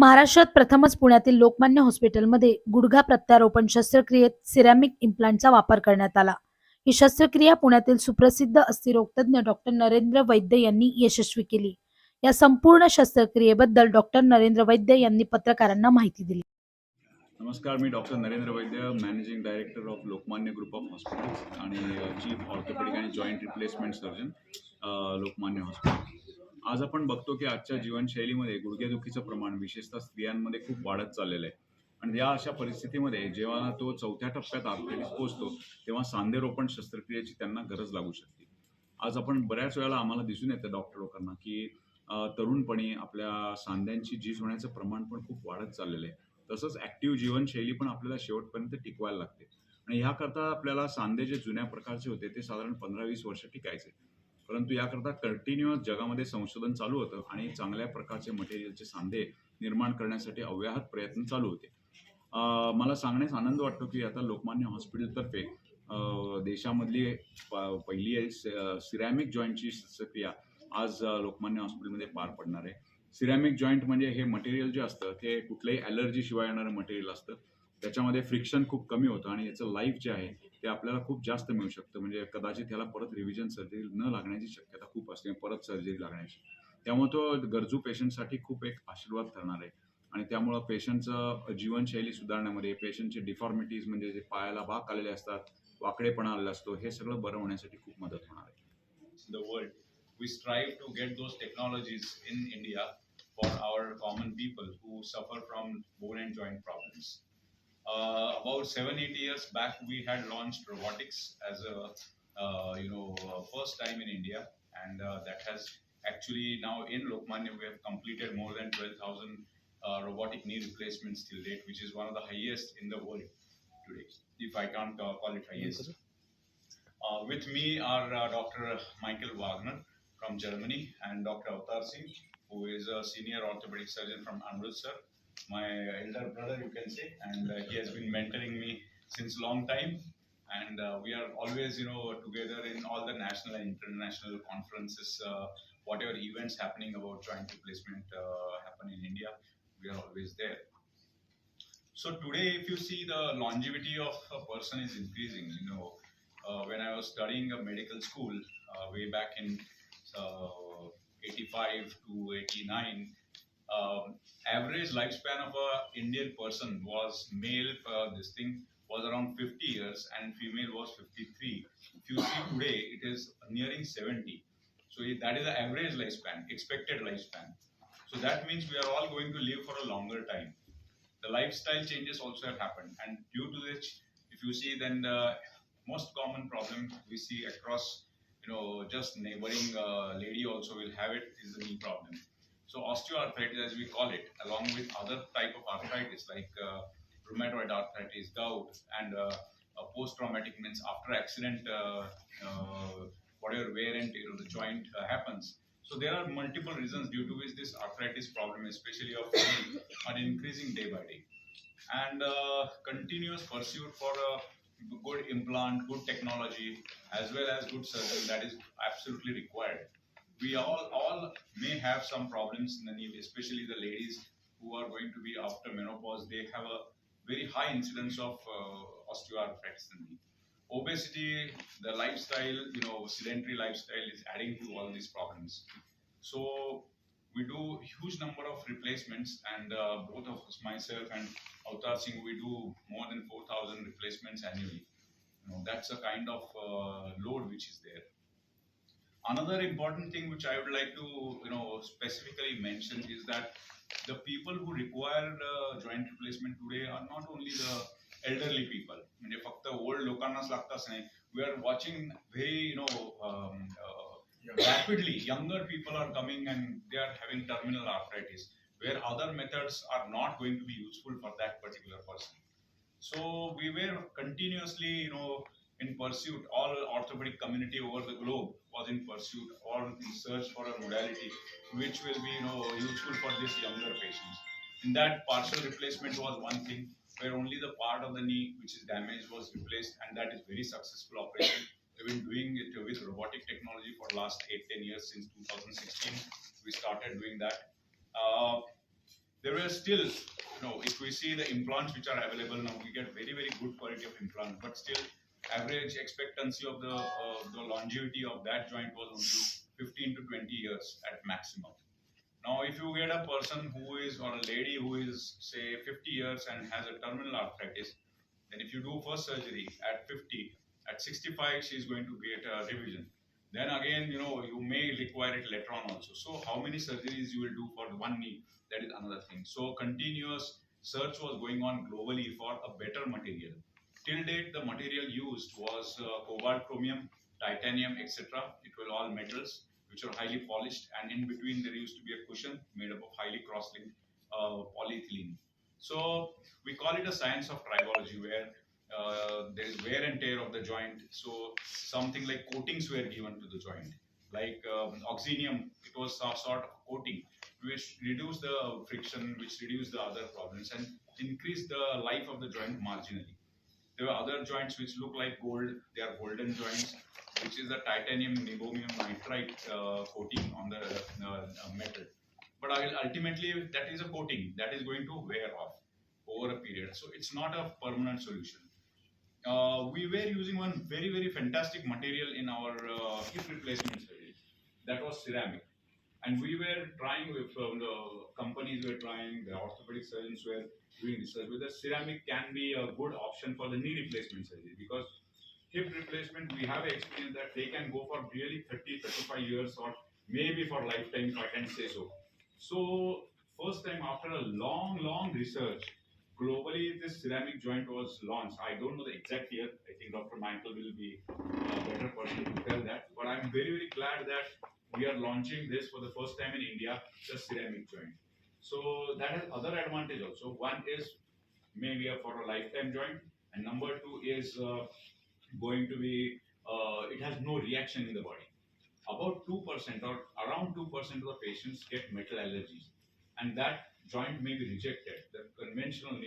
महाराष्ट्रात प्रथमच पुण्यातील लोकमान्य हॉस्पिटलमध्ये गुडघा प्रत्यारोपण शस्त्रक्रियेत सिरॅमिक इम्प्लांटचा वापर करण्यात आला. ही शस्त्रक्रिया पुण्यातील सुप्रसिद्ध अस्थिरोगतज्ञ डॉक्टर नरेंद्र वैद्य यांनी यशस्वी केली. या संपूर्ण शस्त्रक्रियेबद्दल डॉक्टर नरेंद्र वैद्य यांनी पत्रकारांना माहिती दिली. नमस्कार मी doctor Narendra Vaidya managing director of Lokmanya group of hospitals आणि चीफ ऑर्थोपेडिक आणि joint replacement surgeon Lokmanya hospital आज आपण बघतो की आजच्या जीवनशैलीमध्ये गुडघेदुखीचं प्रमाण विशेषतः स्त्रियांमध्ये खूप वाढत चाललेलं आहे. आणि या अशा परिस्थितीमध्ये जेव्हा तो चौथ्या टप्प्यात आर्थरायटिस पोहोचतो तेव्हा सांधेरोपण शस्त्रक्रियेची त्यांना गरज लागू शकते. आज आपण बऱ्याच वेळेला आम्हाला दिसून येतं डॉक्टर लोकांना की तरुणपणी आपल्या सांध्यांची झीज होण्याचं प्रमाण पण खूप वाढत चाललेलं आहे. तसंच ॲक्टिव्ह जीवनशैली पण आपल्याला शेवटपर्यंत टिकवायला लागते. आणि ह्याकरता आपल्याला सांधे जे जुन्या प्रकारचे होते ते साधारण पंधरा वीस वर्ष टिकायचे. परंतु याकरता कंटिन्युअस जगामध्ये संशोधन चालू होतं आणि चांगल्या प्रकारचे मटेरियलचे सांधे निर्माण करण्यासाठी अव्याहत प्रयत्न चालू होते. मला सांगण्यास आनंद वाटतो की आता लोकमान्य हॉस्पिटलतर्फे देशामधली प- पहिली आहे सिरॅमिक जॉईंटची शस्त्रक्रिया आज लोकमान्य हॉस्पिटलमध्ये पार पडणार आहे. सिरॅमिक जॉईंट म्हणजे हे मटेरियल जे असतं ते कुठल्याही ॲलर्जीशिवाय येणारं मटेरियल असतं. त्याच्यामध्ये फ्रिक्शन खूप कमी होतं आणि याचं लाईफ जे आहे ते आपल्याला खूप जास्त मिळू शकतं. म्हणजे कदाचित ह्याला परत रिव्हिजन सर्जरी न लागण्याची शक्यता खूप असते परत सर्जरी लागण्याची. त्यामुळे तो गरजू पेशंटसाठी खूप एक आशीर्वाद ठरणार आहे. आणि त्यामुळं पेशंटचं जीवनशैली सुधारण्यामध्ये पेशंटचे डिफॉर्मिटीज म्हणजे जे पायाला भाग आलेले असतात वाकडेपणा आलेला असतो हे सगळं बरं होण्यासाठी खूप मदत होणार आहे. The world we strive to get those technologies in India for our common people who suffer from bone and joint problems Uh, about seven, eight years back, we had launched robotics as a uh, you know uh, first time in India, and uh, that has actually now in Lokmanya we have completed more than twelve thousand uh, robotic knee replacements till date, which is one of the highest in the world today, if I can't uh, call it highest. Uh, with me are uh, Dr. Michael Wagner from Germany and Dr. Avtar Singh, who is a senior orthopedic surgeon from Amritsar, my elder brother, you can say, and uh, he has been mentoring me since a long time. And uh, we are always, you know, together in all the national and international conferences, uh, whatever events happening about joint replacement uh, happen in India, we are always there. So today, if you see the longevity of a person is increasing, you know, uh, when I was studying a medical school uh, way back in uh, 85 to 89, um, average lifespan of a Indian person was male. Uh, this thing was around 50 years, and female was 53. If you see today, it is nearing 70. So that is the average lifespan, expected lifespan. So that means we are all going to live for a longer time. The lifestyle changes also have happened, and due to which, if you see, then the most common problem we see across, you know, just neighboring uh, lady also will have it is the knee problem. So osteoarthritis, as we call it, along with other type of arthritis like uh, rheumatoid arthritis, gout, and uh, uh, post-traumatic means after accident, uh, uh, whatever wear and tear of the joint happens. So there are multiple reasons due to which this arthritis problem, especially of are increasing day by day. And continuous pursuit for a good implant, good technology, as well as good surgery that is absolutely required. We all all may have some problems in the knee, especially the ladies who are going to be after menopause. They have a very high incidence of uh, osteoarthritis in the knee. Obesity, the lifestyle, you know, sedentary lifestyle is adding to all these problems. So we do huge number of replacements, and uh, both of us, myself and Avtar Singh, we do more than 4,000 replacements annually. You know, that's a kind of uh, load which is there. Another important thing which I would like to, you know, specifically mention is that the people who require uh, joint replacement today are not only the elderly people. म्हणजे फक्त old लोकांनाच लागतं असं नाही we are watching very you know rapidly younger people are coming and they are having terminal arthritis where other methods are not going to be useful for that particular person so we were continuously you know in pursuit all orthopedic community over the globe was in pursuit or in search for a modality which will be you know useful for these younger patients in that partial replacement was one thing where only the part of the knee which is damaged was replaced and that is very successful operation We've been doing it with robotic technology for last eight, 10 years since 2016. We started doing that. Uh, there were still, you know, if we see the implants which are available now, we get very, very good quality of implant, but still average expectancy of the, uh, the longevity of that joint was only 15 to 20 years at maximum. Now, if you get a person who is, or a lady who is, say, 50 years and has a terminal arthritis, then if you do first surgery at 50, at 65, she's going to get a revision. Then again, you know, you may require it later on also. So, how many surgeries you will do for one knee? That is another thing. So, continuous search was going on globally for a better material. Till date, the material used was uh, cobalt, chromium, titanium, etc. It were all metals which are highly polished, and in between there used to be a cushion made up of highly cross-linked uh, polyethylene. So we call it a science of tribology, where uh, there is wear and tear of the joint. So something like coatings were given to the joint, like um. It was some sort of coating which reduced the friction, which reduced the other problems, and increased the life of the joint marginally. There were other joints which look like gold. They are golden joints, which is the titanium niobium nitride uh, coating on the uh, uh, metal. But ultimately, that is a coating that is going to wear off over a period. So it's not a permanent solution. Uh, we were using one very very fantastic material in our uh, hip replacement surgery. That was ceramic, and we were trying with um, the companies were trying, the orthopedic surgeons were doing research whether ceramic can be a good option for the knee replacement surgery because hip replacement we have experience that they can go for really 30 35 years or maybe for lifetime if i can say so. So first time after a long long research globally this ceramic joint was launched. I don't know the exact year. I think dr michael will be a better person to tell that. But i'm very very glad that we are launching this for the first time in india the ceramic joint. So that has other advantage also. One is maybe a for a lifetime joint and number two is uh, going to be uh, it has no reaction in the body. About 2% or around 2% of the patients get metal allergies and that joint may be rejected. The conventional